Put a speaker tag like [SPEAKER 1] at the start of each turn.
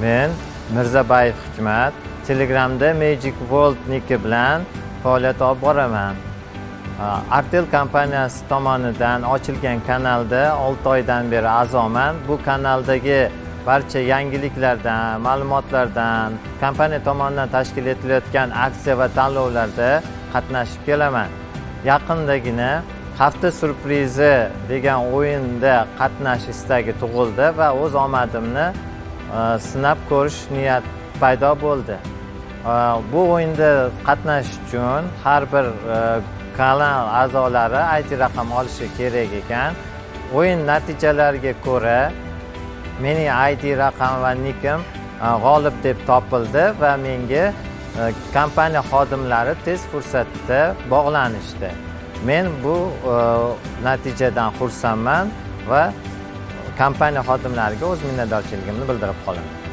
[SPEAKER 1] Men Mirzabayev Hikmat Telegramda Magic Worldniki bilan faoliyat olib boraman. Artel kompaniyasi tomonidan ochilgan kanalda 6 oydan beri a'zoman. Bu kanaldagi barcha yangiliklardan, ma'lumotlardan, kompaniya tomonidan tashkil etilayotgan aksiya va tanlovlarda qatnashib kelaman. Yaqindagina hafta surprizi degan o'yinda qatnashish istagi tug'ildi va o'z omadimni Э, sinab ko'rish niyat paydo bo'ldi. Э, bu o'yinda qatnashish uchun har bir э, kanal a'zolari IT raqam olishi kerak ekan. O'yin natijalariga ko'ra mening ID raqam va nikim e, g'olib deb topildi va menga e, kompaniya xodimlari tez fursatda bog'lanishdi. Men bu e, natijadan xursandman va kompaniya xodimlariga o'z minnatdorchiligimni bildirib qolaman.